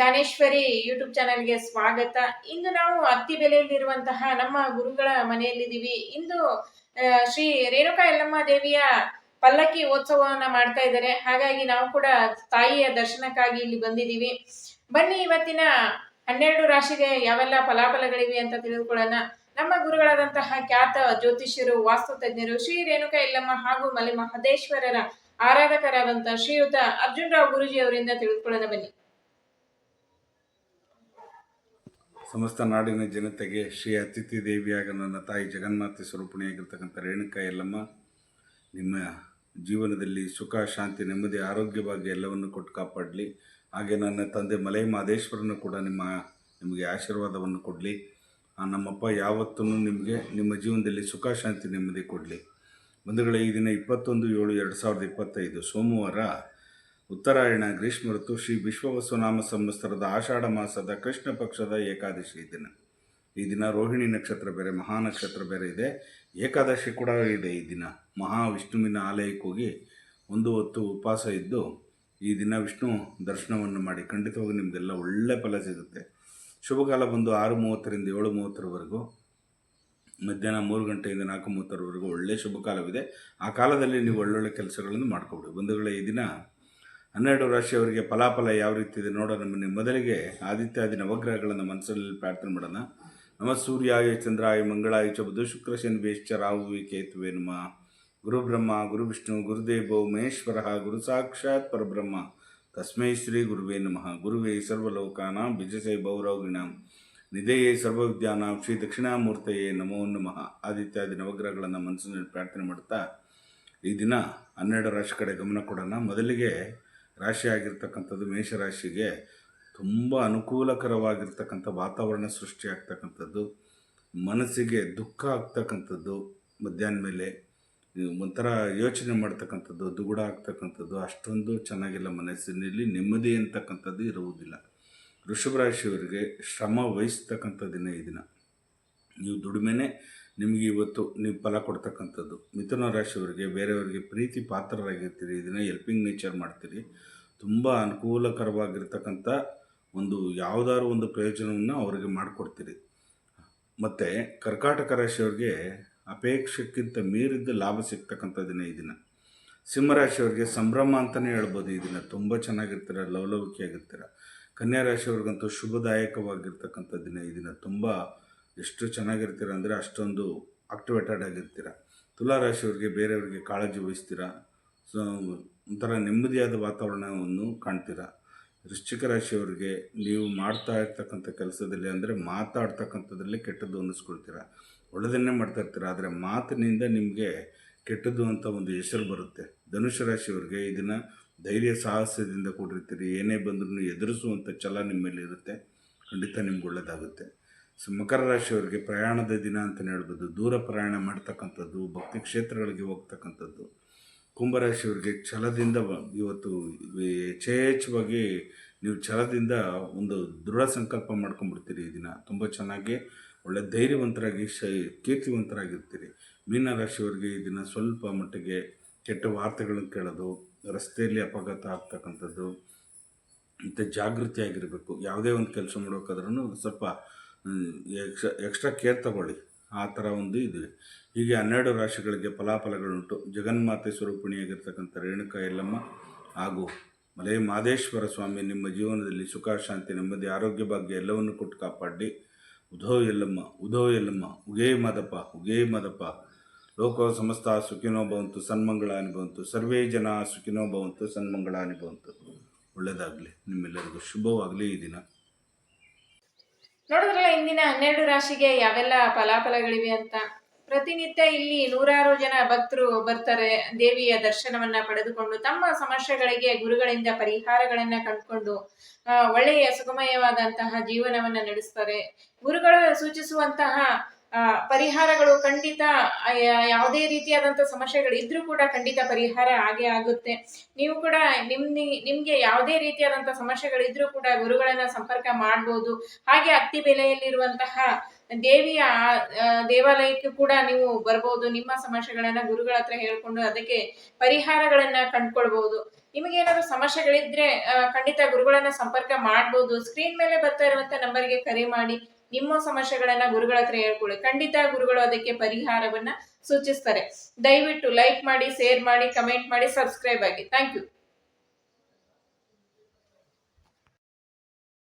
Daneshwari YouTube ಚಾನೆಲ್ಗೆ ಸ್ವಾಗತ. ಇಂದು ನಾವು ಅತ್ತಿ ಬೆಲೆಯಲ್ಲಿರುವಂತಹ ನಮ್ಮ ಗುರುಗಳ ಮನೆಯಲ್ಲಿದ್ದೀವಿ. ಇಂದು ಶ್ರೀ ರೇಣುಕಾ ಯಲ್ಲಮ್ಮ ದೇವಿಯ ಪಲ್ಲಕ್ಕಿ ಉತ್ಸವವನ್ನ ಮಾಡ್ತಾ ಇದ್ದಾರೆ. ಹಾಗಾಗಿ ನಾವು ಕೂಡ ತಾಯಿಯ ದರ್ಶನಕ್ಕಾಗಿ ಇಲ್ಲಿ ಬಂದಿದ್ದೀವಿ. ಬನ್ನಿ, ಇವತ್ತಿನ ಹನ್ನೆರಡು ರಾಶಿಗೆ ಯಾವೆಲ್ಲ ಫಲಾಫಲಗಳಿವೆ ಅಂತ ತಿಳಿದುಕೊಳ್ಳೋಣ. ನಮ್ಮ ಗುರುಗಳಾದಂತಹ ಖ್ಯಾತ ಜ್ಯೋತಿಷ್ಯರು, ವಾಸ್ತು ತಜ್ಞರು, ಶ್ರೀ ರೇಣುಕಾ ಯಲ್ಲಮ್ಮ ಹಾಗೂ ಮಲೆ ಮಹದೇಶ್ವರರ ಆರಾಧಕರಾದಂತಹ ಶ್ರೀಯುತ ಅರ್ಜುನ್ ರಾವ್ ಗುರುಜಿ ಅವರಿಂದ ತಿಳಿದುಕೊಳ್ಳೋಣ ಬನ್ನಿ. ಸಮಸ್ತ ನಾಡಿನ ಜನತೆಗೆ ಶ್ರೀ ಅತಿಥಿ ದೇವಿಯಾಗ ನನ್ನ ತಾಯಿ ಜಗನ್ಮಾತೆ ಸ್ವರೂಪಣಿಯಾಗಿರ್ತಕ್ಕಂಥ ರೇಣುಕಾ ಎಲ್ಲಮ್ಮ ನಿಮ್ಮ ಜೀವನದಲ್ಲಿ ಸುಖ, ಶಾಂತಿ, ನೆಮ್ಮದಿ ಆರೋಗ್ಯ ಭಾಗ್ಯ ಎಲ್ಲವನ್ನು ಕೊಟ್ಟು ಕಾಪಾಡಲಿ. ಹಾಗೆ ನನ್ನ ತಂದೆ ಮಲೈ ಮಾದೇಶ್ವರನೂ ಕೂಡ ನಿಮ್ಮ, ನಿಮಗೆ ಆಶೀರ್ವಾದವನ್ನು ಕೊಡಲಿ. ನಮ್ಮಪ್ಪ ಯಾವತ್ತೂ ನಿಮಗೆ, ನಿಮ್ಮ ಜೀವನದಲ್ಲಿ ಸುಖ, ಶಾಂತಿ, ನೆಮ್ಮದಿ ಕೊಡಲಿ. ಬಂಧುಗಳೇ, ಈ ದಿನ ಇಪ್ಪತ್ತೊಂದು ಏಳು ಎರಡು ಸಾವಿರದ ಇಪ್ಪತ್ತೈದು ಸೋಮವಾರ ಉತ್ತರಾಯಣ, ಗ್ರೀಷ್ಮ ಋತು, ಶ್ರೀ ವಿಶ್ವವಸುನಾಮ ಸಂವತ್ಸರದ ಆಷಾಢ ಮಾಸದ ಕೃಷ್ಣ ಪಕ್ಷದ ಏಕಾದಶಿ ದಿನ. ಈ ದಿನ ರೋಹಿಣಿ ನಕ್ಷತ್ರ ಬೇರೆ, ಮಹಾ ನಕ್ಷತ್ರ ಬೇರೆ ಇದೆ. ಏಕಾದಶಿ ಕೂಡ ಇದೆ ಈ ದಿನ. ಮಹಾವಿಷ್ಣುವಿನ ಆಲಯಕ್ಕೆ ಹೋಗಿ ಒಂದು ಹೊತ್ತು ಉಪವಾಸ ಇದ್ದು ಈ ದಿನ ವಿಷ್ಣು ದರ್ಶನವನ್ನು ಮಾಡಿ ಖಂಡಿತವಾಗಿ ನಿಮಗೆಲ್ಲ ಒಳ್ಳೆ ಫಲ ಸಿಗುತ್ತೆ. ಶುಭಕಾಲ ಬಂದು ಆರು ಮೂವತ್ತರಿಂದ ಏಳು ಮೂವತ್ತರವರೆಗೂ, ಮಧ್ಯಾಹ್ನ ಮೂರು ಗಂಟೆಯಿಂದ ನಾಲ್ಕು ಮೂವತ್ತರವರೆಗೂ ಒಳ್ಳೆಯ ಶುಭ ಕಾಲವಿದೆ ಆ ಕಾಲದಲ್ಲಿ ನೀವು ಒಳ್ಳೊಳ್ಳೆ ಕೆಲಸಗಳನ್ನು ಮಾಡ್ಕೊಬಿಡಿ ಬಂಧುಗಳೇ, ಈ ದಿನ ಹನ್ನೆರಡು ರಾಶಿಯವರಿಗೆ ಫಲಾಫಲ ಯಾವ ರೀತಿ ಇದೆ ನೋಡೋಣ. ಬನ್ನಿ, ಮೊದಲಿಗೆ ಆದಿತ್ಯಾದಿ ನವಗ್ರಹಗಳನ್ನು ಮನಸ್ಸಲ್ಲಿ ಪ್ರಾರ್ಥನೆ ಮಾಡೋಣ. ನಮ ಸೂರ್ಯಾಯ, ಚಂದ್ರಾಯ, ಮಂಗಳಾಯ, ಚ ಬುಧ, ಶುಕ್ರ, ಶನಿ, ಬೇಶ್ಚ ರಾಹುವಿ ಕೇತುವೆ ನಮ. ಗುರು ಬ್ರಹ್ಮ, ಗುರು ವಿಷ್ಣು, ಗುರುದೇವೋ, ಮಹೇಶ್ವರ ಗುರು ಸಾಕ್ಷಾತ್ ಪರಬ್ರಹ್ಮ. ತಸ್ಮೈ ಶ್ರೀ ಗುರುವೇ ನಮಃ. ಗುರುವೇ ಸರ್ವಲೋಕಾನಾಂ, ಬಿಜಸೈ ಭೌರೌಗಿಣಾಂ. ನಿಧೆಯೇ ಸರ್ವವಿದ್ಯಾನಾಂ, ಶ್ರೀ ದಕ್ಷಿಣಾಮೂರ್ತಯೇ ನಮೋ ನಮಃ. ಆದಿತ್ಯಾದಿ ನವಗ್ರಹಗಳನ್ನು ಮನಸ್ಸಿನಲ್ಲಿ ಪ್ರಾರ್ಥನೆ ಮಾಡುತ್ತಾ ಈ ದಿನ ಹನ್ನೆರಡು ರಾಶಿ ಕಡೆ ಗಮನ ಕೊಡೋಣ. ಮೊದಲಿಗೆ ರಾಶಿ ಆಗಿರ್ತಕ್ಕಂಥದ್ದು ಮೇಷರಾಶಿಗೆ ತುಂಬ ಅನುಕೂಲಕರವಾಗಿರ್ತಕ್ಕಂಥ ವಾತಾವರಣ ಸೃಷ್ಟಿ ಆಗ್ತಕ್ಕಂಥದ್ದು, ಮನಸ್ಸಿಗೆ ದುಃಖ ಆಗ್ತಕ್ಕಂಥದ್ದು, ಮಧ್ಯಾಹ್ನ ಮೇಲೆ ಒಂಥರ ಯೋಚನೆ ಮಾಡ್ತಕ್ಕಂಥದ್ದು, ದುಗುಡ ಆಗ್ತಕ್ಕಂಥದ್ದು, ಅಷ್ಟೊಂದು ಚೆನ್ನಾಗಿಲ್ಲ ಮನಸ್ಸಿನಲ್ಲಿ, ನೆಮ್ಮದಿ ಅಂತಕ್ಕಂಥದ್ದು ಇರುವುದಿಲ್ಲ. ವೃಷಭ ರಾಶಿಯವರಿಗೆ ಶ್ರಮ ವಹಿಸ್ತಕ್ಕಂಥ ದಿನ ಈ ದಿನ. ನೀವು ದುಡಿಮೆನೇ ನಿಮಗೆ ಇವತ್ತು ನೀವು ಫಲ ಕೊಡ್ತಕ್ಕಂಥದ್ದು. ಮಿಥುನ ರಾಶಿಯವರಿಗೆ, ಬೇರೆಯವರಿಗೆ ಪ್ರೀತಿ ಪಾತ್ರರಾಗಿರ್ತೀರಿ, ಇದನ್ನು ಎಲ್ಪಿಂಗ್ ನೇಚರ್ ಮಾಡ್ತೀರಿ. ತುಂಬ ಅನುಕೂಲಕರವಾಗಿರ್ತಕ್ಕಂಥ ಒಂದು ಯಾವುದಾದ್ರು ಒಂದು ಪ್ರಯೋಜನವನ್ನು ಅವರಿಗೆ ಮಾಡಿಕೊಡ್ತೀರಿ. ಮತ್ತು ಕರ್ಕಾಟಕ ರಾಶಿಯವರಿಗೆ ಅಪೇಕ್ಷಕ್ಕಿಂತ ಮೀರಿದ್ದ ಲಾಭ ಸಿಗ್ತಕ್ಕಂಥ ದಿನ ಈ ದಿನ. ಸಿಂಹರಾಶಿಯವರಿಗೆ ಸಂಭ್ರಮ ಅಂತಲೇ ಹೇಳ್ಬೋದು ಈ ದಿನ. ತುಂಬ ಚೆನ್ನಾಗಿರ್ತೀರ, ಲವಲವಿಕೆಯಾಗಿರ್ತೀರ. ಕನ್ಯಾ ರಾಶಿಯವ್ರಿಗಂತೂ ಶುಭದಾಯಕವಾಗಿರ್ತಕ್ಕಂಥ ದಿನ ಈ ದಿನ. ತುಂಬ ಎಷ್ಟು ಚೆನ್ನಾಗಿರ್ತೀರ ಅಂದರೆ ಅಷ್ಟೊಂದು ಆಕ್ಟಿವೇಟೆಡ್ ಆಗಿರ್ತೀರ. ತುಲಾ ರಾಶಿಯವರಿಗೆ ಬೇರೆಯವರಿಗೆ ಕಾಳಜಿ ವಹಿಸ್ತೀರ? ಸೊ ಒಂಥರ ನೆಮ್ಮದಿಯಾದ ವಾತಾವರಣವನ್ನು ಕಾಣ್ತೀರ? ವೃಶ್ಚಿಕ ರಾಶಿಯವರಿಗೆ ನೀವು ಮಾಡ್ತಾ ಇರ್ತಕ್ಕಂಥ ಕೆಲಸದಲ್ಲಿ ಅಂದರೆ ಮಾತಾಡ್ತಕ್ಕಂಥದ್ರಲ್ಲಿ ಕೆಟ್ಟದ್ದು ಅನ್ನಿಸ್ಕೊಳ್ತೀರ. ಒಳ್ಳೆದನ್ನೇ ಮಾಡ್ತಾ ಇರ್ತೀರ, ಆದರೆ ಮಾತಿನಿಂದ ನಿಮಗೆ ಕೆಟ್ಟದ್ದು ಅಂತ ಒಂದು ಹೆಸರು ಬರುತ್ತೆ. ಧನುಷ ರಾಶಿಯವರಿಗೆ ಇದನ್ನು ದಿನ ಧೈರ್ಯ ಸಾಹಸದಿಂದ ಕೂಡಿರ್ತೀರಿ. ಏನೇ ಬಂದರೂ ಎದುರಿಸುವಂಥ ಛಲ ನಿಮ್ಮಲ್ಲಿ ಇರುತ್ತೆ ಖಂಡಿತ ನಿಮ್ಗೆ ಒಳ್ಳೆಯದಾಗುತ್ತೆ ಸೊ ಮಕರ ರಾಶಿಯವರಿಗೆ ಪ್ರಯಾಣದ ದಿನ ಅಂತಲೇ ಹೇಳ್ಬೋದು. ದೂರ ಪ್ರಯಾಣ ಮಾಡ್ತಕ್ಕಂಥದ್ದು, ಭಕ್ತಿ ಕ್ಷೇತ್ರಗಳಿಗೆ ಹೋಗ್ತಕ್ಕಂಥದ್ದು. ಕುಂಭರಾಶಿಯವರಿಗೆ ಛಲದಿಂದ ಇವತ್ತು ಯಥೇಚ್ಛವಾಗಿ ನೀವು ಛಲದಿಂದ ಒಂದು ದೃಢ ಸಂಕಲ್ಪ ಮಾಡ್ಕೊಂಡ್ಬಿಡ್ತೀರಿ ಈ ದಿನ. ತುಂಬ ಚೆನ್ನಾಗಿ, ಒಳ್ಳೆ ಧೈರ್ಯವಂತರಾಗಿ, ಶ, ಕೀರ್ತಿವಂತರಾಗಿರ್ತೀರಿ. ಮೀನರಾಶಿಯವರಿಗೆ ಈ ದಿನ ಸ್ವಲ್ಪ ಮಟ್ಟಿಗೆ ಕೆಟ್ಟ ವಾರ್ತೆಗಳನ್ನು ಕೇಳೋದು, ರಸ್ತೆಯಲ್ಲಿ ಅಪಘಾತ ಆಗ್ತಕ್ಕಂಥದ್ದು, ಮತ್ತು ಜಾಗೃತಿಯಾಗಿರಬೇಕು. ಯಾವುದೇ ಒಂದು ಕೆಲಸ ಮಾಡೋಕ್ಕಾದ್ರೂ ಸ್ವಲ್ಪ ಎಕ್ಸ್ಟ್ರಾ ಎಕ್ಸ್ಟ್ರಾ ಕೇರ್ ತಗೊಳ್ಳಿ. ಆ ಥರ ಒಂದು ಇದೆ. ಹೀಗೆ ಹನ್ನೆರಡು ರಾಶಿಗಳಿಗೆ ಫಲಾಫಲಗಳುಂಟು. ಜಗನ್ಮಾತೆ ಸ್ವರೂಪಿಣಿಯಾಗಿರ್ತಕ್ಕಂಥ ರೇಣುಕಾ ಯಲ್ಲಮ್ಮ ಹಾಗೂ ಮಲೈ ಮಾದೇಶ್ವರ ಸ್ವಾಮಿ ನಿಮ್ಮ ಜೀವನದಲ್ಲಿ ಸುಖ, ಶಾಂತಿ, ನೆಮ್ಮದಿ, ಆರೋಗ್ಯ ಭಾಗ್ಯ ಎಲ್ಲವನ್ನು ಕೊಟ್ಟು ಕಾಪಾಡಿ. ಉಧೋ ಎಲ್ಲಮ್ಮ ಉಧೋ ಎಲ್ಲಮ್ಮ ಉಗೇ ಮದಪ ಉಗೇ ಮದಪ ಲೋಕ ಸಮಸ್ತ ಸುಖಿನೋ ಭವಂತು ಸನ್ಮಂಗಳಾನಿ ಭವಂತು ಸರ್ವೇ ಜನ ಸುಖಿನೋ ಭವಂತು ಸನ್ಮಂಗಳಾನಿ ಭವಂತು ಒಳ್ಳೆಯದಾಗಲಿ ನಿಮ್ಮೆಲ್ಲರಿಗೂ ಶುಭವಾಗಲಿ ಈ ದಿನ. ನೋಡಿದ್ರಲ್ಲ, ಇಂದಿನ ಹನ್ನೆರಡು ರಾಶಿಗೆ ಯಾವೆಲ್ಲ ಫಲಾಫಲಗಳಿವೆ ಅಂತ? ಪ್ರತಿನಿತ್ಯ ಇಲ್ಲಿ ನೂರಾರು ಜನ ಭಕ್ತರು ಬರ್ತಾರೆ, ದೇವಿಯ ದರ್ಶನವನ್ನ ಪಡೆದುಕೊಂಡು ತಮ್ಮ ಸಮಸ್ಯೆಗಳಿಗೆ, ಗುರುಗಳಿಂದ ಪರಿಹಾರಗಳನ್ನ ಕಂಡುಕೊಂಡು ಒಳ್ಳೆಯ ಸುಗಮಯವಾದಂತಹ ಜೀವನವನ್ನ ನಡೆಸ್ತಾರೆ. ಗುರುಗಳು ಸೂಚಿಸುವಂತಹ ಪರಿಹಾರಗಳು ಖಂಡಿತ ಯಾವುದೇ ರೀತಿಯಾದಂತಹ ಸಮಸ್ಯೆಗಳು ಇದ್ರೂ ಕೂಡ ಖಂಡಿತ ಪರಿಹಾರ ಆಗೇ ಆಗುತ್ತೆ. ನೀವು ಕೂಡ ನಿಮ್ ನಿಮ್ಗೆ ಯಾವುದೇ ರೀತಿಯಾದಂತಹ ಸಮಸ್ಯೆಗಳಿದ್ರೂ ಕೂಡ ಗುರುಗಳನ್ನ ಸಂಪರ್ಕ ಮಾಡ್ಬೋದು. ಹಾಗೆ ಅತ್ತಿ ಬೆಲೆಯಲ್ಲಿರುವಂತಹ ದೇವಿಯ ದೇವಾಲಯಕ್ಕೆ ಕೂಡ ನೀವು ಬರ್ಬೋದು. ನಿಮ್ಮ ಸಮಸ್ಯೆಗಳನ್ನ ಗುರುಗಳ ಹತ್ರ ಹೇಳ್ಕೊಂಡು ಅದಕ್ಕೆ ಪರಿಹಾರಗಳನ್ನ ಕಂಡ್ಕೊಳ್ಬಹುದು ನಿಮಗೇನಾದ್ರು ಸಮಸ್ಯೆಗಳಿದ್ರೆ ಆ, ಖಂಡಿತ ಗುರುಗಳನ್ನ ಸಂಪರ್ಕ ಮಾಡ್ಬೋದು. ಸ್ಕ್ರೀನ್ ಮೇಲೆ ಬರ್ತಾ ಇರುವಂತ ನಂಬರ್ಗೆ ಕರೆ ಮಾಡಿ. ನಿಮ್ಮ ಸಮಸ್ಯೆಗಳನ್ನ ಗುರುಗಳ ಹತ್ರ ಹೇಳ್ಕೊಳ್ಳಿ. ಖಂಡಿತ ಗುರುಗಳು ಅದಕ್ಕೆ ಪರಿಹಾರವನ್ನ ಸೂಚಿಸ್ತಾರೆ. ದಯವಿಟ್ಟು ಲೈಕ್ ಮಾಡಿ ಶೇರ್ ಮಾಡಿ ಕಮೆಂಟ್ ಮಾಡಿ ಸಬ್ಸ್ಕ್ರೈಬ್ ಆಗಿ. Thank you